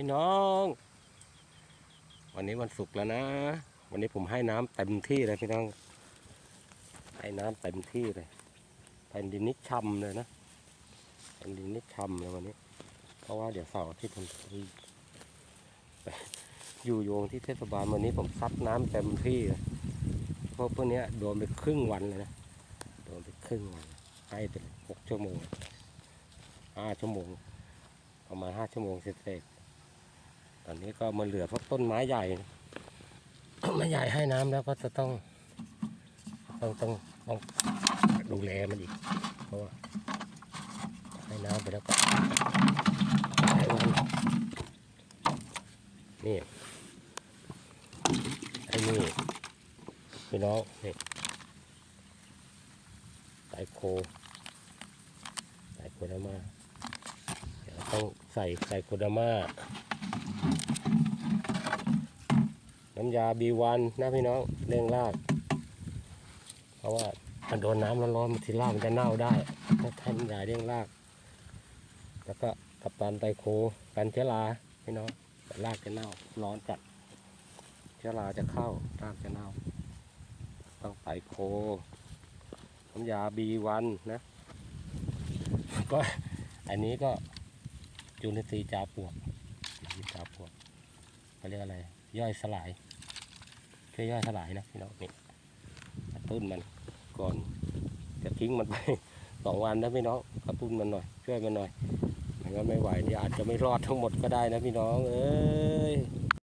พี่น้อง วันนี้วันศุกร์แล้วนะ วันนี้ผมให้น้ำเต็มที่เลยพี่น้อง ให้น้ำเต็มที่เลยแผ่นดินนิชำเลยนะแผ่นดินนิชำเลยวันนี้ เพราะว่าเดี๋ยวเสาร์อาที่ผมไปอยู่โยงที่เทศบาลวันนี้ผมซัดน้ำเต็มที่เลยเพราะพวกนี้โดนไปครึ่งวันเลยนะโดนไปครึ่งวันให้ไปหกชั่วโมงห้าชั่วโมงประมาณห้าชั่วโมงเสร็จ อนนี้ก็มาเหลือพวกต้นไม้ใหญ่ไม้ใหญ่ให้น้ำแล้วก็จะต้องต้องต้องต้องดูแลมันอีก เพราะว่าให้น้ำไปแล้วก็นี่ไอ้นี่พี่น้องนี่ไตโคไตโคดามาเดี๋ยวต้องใส่ใส่โคดาม่า น้ำยาบีวันนะพี่น้องเร่งราก เพราะว่ามันโดนน้ำร้อนๆมันทีรากมันจะเน่าได้ถ้าท่านยาเร่งราก แล้วก็กับตันไตโคกันเชื้อราพี่น้องแต่รากจะเน่าร้อนจัดเชื้อราจะเข้ารากจะเน่า ต้องไตโคน้ำยาบีวันนะก็อันนี้ก็จุลินทรีย์จาปวก จุลินทรีย์จาวพวกเขาเรียกอะไร ย่อยสลายช่วยย่อยสลายนะพี่น้องนี่กระตุ้นมันก่อนจะทิ้งมันไปสองวันนะพี่น้องกระตุ้นมันหน่อย ช่วยมันหน่อยไม่งั้นไม่ไหวนี่อาจจะไม่รอดทั้งหมดก็ได้นะพี่น้องเอ้ย